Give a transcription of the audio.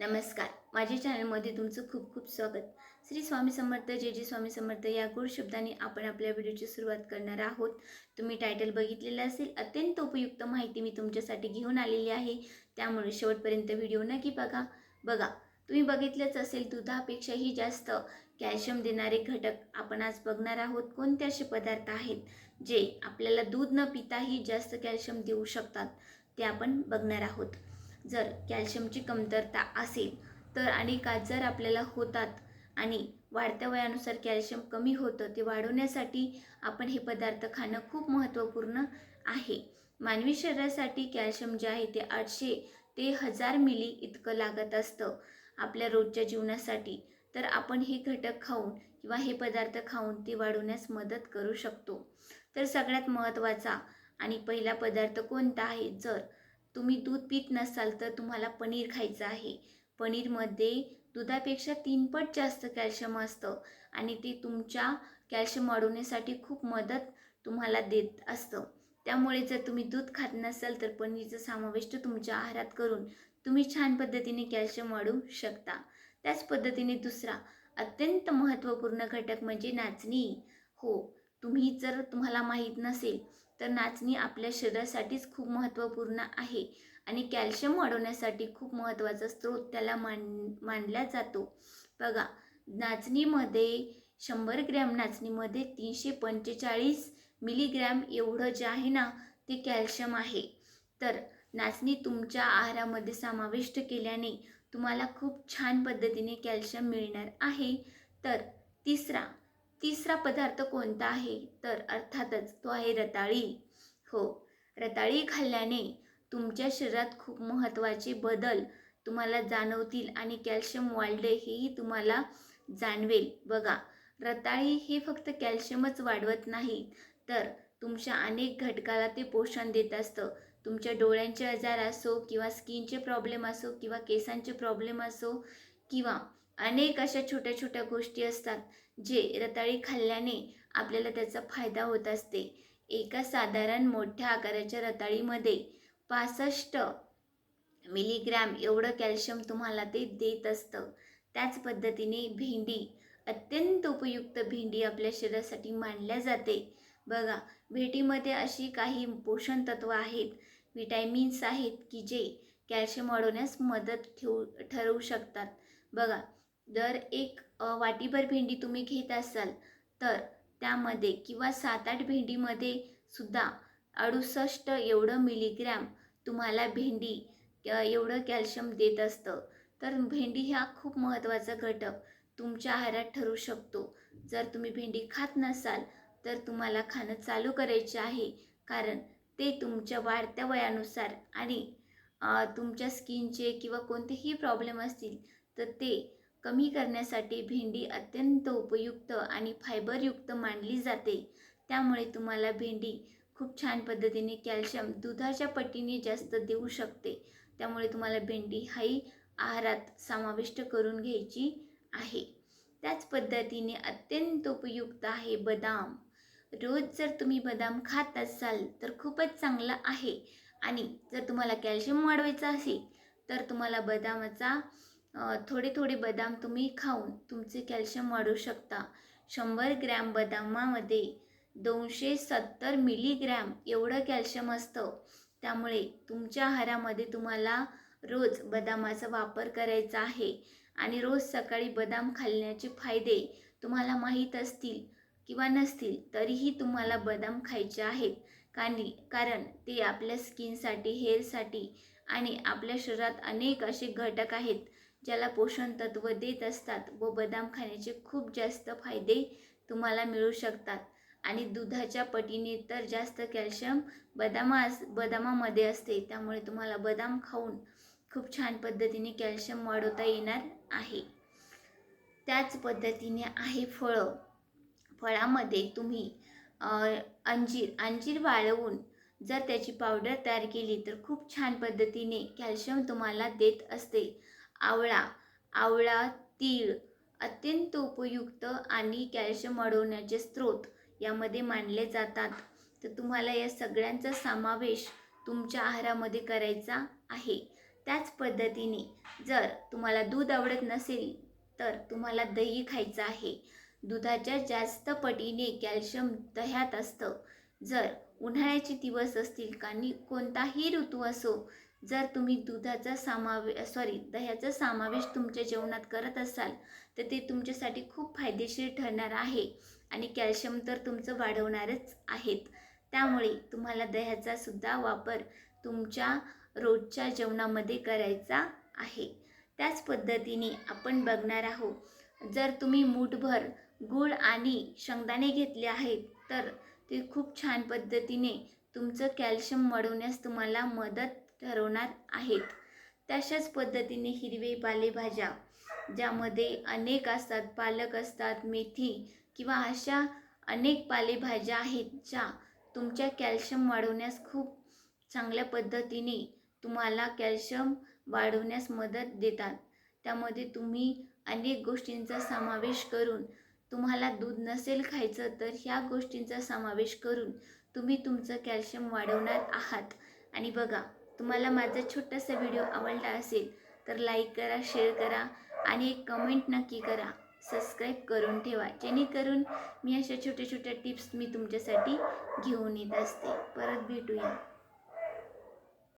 नमस्कार. माझ्या चॅनलमध्ये तुमचं खूप खूप स्वागत. श्री स्वामी समर्थ जे जे स्वामी समर्थ या गुरु शब्दाने आपण आपल्या व्हिडिओची सुरुवात करणार आहोत. तुम्ही टायटल बघितलेलं असेल अत्यंत उपयुक्त माहिती मी तुमच्यासाठी घेऊन आलेली आहे. त्यामुळे शेवटपर्यंत व्हिडिओ नक्की बघा. बघा तुम्ही बघितलंच असेल दुधापेक्षाही जास्त कॅल्शियम देणारे घटक आपण आज बघणार आहोत. कोणते असे पदार्थ आहेत जे आपल्याला दूध न पिताही जास्त कॅल्शियम देऊ शकतात ते आपण बघणार आहोत. जर कॅल्शियमची कमतरता असेल तर अनेक आजार आपल्याला होतात आणि वाढत्या वयानुसार कॅल्शियम कमी होतं ते वाढवण्यासाठी आपण हे पदार्थ खाणं खूप महत्त्वपूर्ण आहे. मानवी शरीरासाठी कॅल्शियम जे आहे ते आठशे ते हजार मिली इतकं लागत असतं आपल्या रोजच्या जीवनासाठी. तर आपण हे घटक खाऊन किंवा हे पदार्थ खाऊन ते वाढवण्यास मदत करू शकतो. तर सगळ्यात महत्त्वाचा आणि पहिला पदार्थ कोणता आहे? जर तुम्ही दूध पीत नसाल तर तुम्हाला पनीर खायचं आहे. पनीरमध्ये दुधापेक्षा तीनपट जास्त कॅल्शियम असतं आणि ते तुमच्या कॅल्शियम वाढवण्यासाठी खूप मदत तुम्हाला देत असतं. त्यामुळे जर तुम्ही दूध खात नसाल तर पनीरचा समाविष्ट तुमच्या आहारात करून तुम्ही छान पद्धतीने कॅल्शियम वाढवू शकता. त्याच पद्धतीने दुसरा अत्यंत महत्त्वपूर्ण घटक म्हणजे नाचणी. हो तुम्ही जर तुम्हाला माहीत नसेल तर नाचणी आपल्या शरीरासाठीच खूप महत्त्वपूर्ण आहे आणि कॅल्शियम वाढवण्यासाठी खूप महत्त्वाचा स्रोत त्याला मान मानला जातो. बघा नाचणीमध्ये शंभर ग्रॅम नाचणीमध्ये तीनशे पंचेचाळीस मिलीग्रॅम एवढं जे आहे ना ते कॅल्शियम आहे. तर नाचणी तुमच्या आहारामध्ये समाविष्ट केल्याने तुम्हाला खूप छान पद्धतीने कॅल्शियम मिळणार आहे. तर तिसरा तिसरा पदार्थ कोणता आहे? तर अर्थातच तो आहे रताळी. हो रताळी खाल्ल्याने तुमच्या शरीरात खूप महत्त्वाचे बदल तुम्हाला जाणवतील आणि कॅल्शियम वाढले हेही तुम्हाला जाणवेल. बघा रताळी हे फक्त कॅल्शियमच वाढवत नाही तर तुमच्या अनेक घटकाला ते पोषण देत असतं. तुमच्या डोळ्यांचे आजार असो किंवा स्किनचे प्रॉब्लेम असो किंवा केसांचे प्रॉब्लेम असो किंवा अनेक अशा छोट्या छोट्या गोष्टी असतात जे रताळी खाल्ल्याने आपल्याला त्याचा फायदा होत असते. एका साधारण मोठ्या आकाराच्या रताळीमध्ये पासष्ट मिलीग्रॅम एवढं कॅल्शियम तुम्हाला ते देत असतं. त्याच पद्धतीने भेंडी अत्यंत उपयुक्त भेंडी आपल्या शरीरासाठी मानल्या जाते. बघा भेटीमध्ये अशी काही पोषण तत्व आहेत विटॅमिन्स आहेत की जे कॅल्शियम वाढवण्यास मदत ठेवू ठरवू शकतात. बघा जर एक वाटीभर भेंडी तुम्ही घेत असाल तर त्यामध्ये किंवा सात आठ भेंडीमध्ये सुद्धा अडुसष्ट एवढं मिलीग्रॅम तुम्हाला भेंडी एवढं कॅल्शियम देत असतं. तर भेंडी हा खूप महत्त्वाचा घटक तुमच्या आहारात ठरू शकतो. जर तुम्ही भेंडी खात नसाल तर तुम्हाला खाणं चालू करायचे आहे. कारण ते तुमच्या वाढत्या वयानुसार आणि तुमच्या स्किनचे किंवा कोणतेही प्रॉब्लेम असतील तर ते कमी करण्यासाठी भेंडी अत्यंत उपयुक्त आणि फायबरयुक्त मानली जाते. त्यामुळे तुम्हाला भेंडी खूप छान पद्धतीने कॅल्शियम दुधाच्या पटीने जास्त देऊ शकते. त्यामुळे तुम्हाला भेंडी हाही आहारात समाविष्ट करून घ्यायची आहे. त्याच पद्धतीने अत्यंत उपयुक्त आहे बदाम. रोज जर तुम्ही बदाम खात असाल तर खूपच चांगलं आहे. आणि जर तुम्हाला कॅल्शियम वाढवायचं असेल तर तुम्हाला बदामाचा थोडे थोडे बदाम तुम्ही खाऊन तुमचे कॅल्शियम वाढवू शकता. शंभर ग्रॅम बदामामध्ये दोनशे सत्तर मिलीग्रॅम एवढं कॅल्शियम असतं. त्यामुळे तुमच्या आहारामध्ये तुम्हाला रोज बदामाचा वापर करायचा आहे आणि रोज सकाळी बदाम खाल्ल्याचे फायदे तुम्हाला माहीत असतील किंवा नसतील तरीही तुम्हाला बदाम खायचे आहेत. कानी कारण ते आपल्या स्किनसाठी हेअरसाठी आणि आपल्या शरीरात अनेक असे घटक आहेत. ज्याला पोषण तत्व देत असतात व बदाम खाण्याचे खूप जास्त फायदे तुम्हाला मिळू शकतात. आणि दुधाच्या पटीने तर जास्त कॅल्शियम बदामा बदामामध्ये असते. त्यामुळे तुम्हाला बदाम खाऊन खूप छान पद्धतीने कॅल्शियम वाढवता येणार आहे. त्याच पद्धतीने आहे फळं. फळामध्ये तुम्ही अंजीर अंजीर वाळवून जर त्याची पावडर तयार केली तर खूप छान पद्धतीने कॅल्शियम तुम्हाला देत असते. आवळा आवळा तीळ अत्यंत उपयुक्त आणि कॅल्शियम वाढवण्याचे स्रोत यामध्ये मानले जातात. तर तुम्हाला या सगळ्यांचा समावेश तुमच्या आहारामध्ये करायचा आहे. त्याच पद्धतीने जर तुम्हाला दूध आवडत नसेल तर तुम्हाला दही खायचं आहे. दुधाच्या जास्त पटीने कॅल्शियम दह्यात असतं. जर उन्हाळ्याचे दिवस असतील आणि कोणताही ऋतू असो जर तुम्ही दुधाचा समावे सॉरी दह्याचा समावेश तुमच्या जेवणात करत असाल तर ते तुमच्यासाठी खूप फायदेशीर ठरणार आहे आणि कॅल्शियम तर तुमचं वाढवणारच आहेत. त्यामुळे तुम्हाला दह्याचा सुद्धा वापर तुमच्या रोजच्या जेवणामध्ये करायचा आहे. त्याच पद्धतीने आपण बघणार आहोत जर तुम्ही मूठभर गूळ आणि शेंगदाणे घेतले आहेत तर ते खूप छान पद्धतीने तुमचं कॅल्शियम वाढवण्यास तुम्हाला मदत ठरवणार आहेत. तशाच पद्धतीने हिरवे पालेभाज्या ज्यामध्ये अनेक असतात पालक असतात मेथी किंवा अशा अनेक पालेभाज्या आहेत ज्या तुमच्या कॅल्शियम वाढवण्यास खूप चांगल्या पद्धतीने तुम्हाला कॅल्शियम वाढवण्यास मदत देतात. त्यामध्ये तुम्ही अनेक गोष्टींचा समावेश करून तुम्हाला दूध नसेल खायचं तर ह्या गोष्टींचा समावेश करून तुम्ही तुमचं कॅल्शियम वाढवणार आहात. आणि बघा तुम्हाला माझा छोटासा व्हिडिओ आवडला असेल तर लाईक करा शेअर करा आणि एक कमेंट नक्की करा. सबस्क्राईब करून ठेवा जेणेकरून मी अशा छोट्या छोट्या टिप्स मी तुमच्यासाठी घेऊन येत असते. परत भेटूया.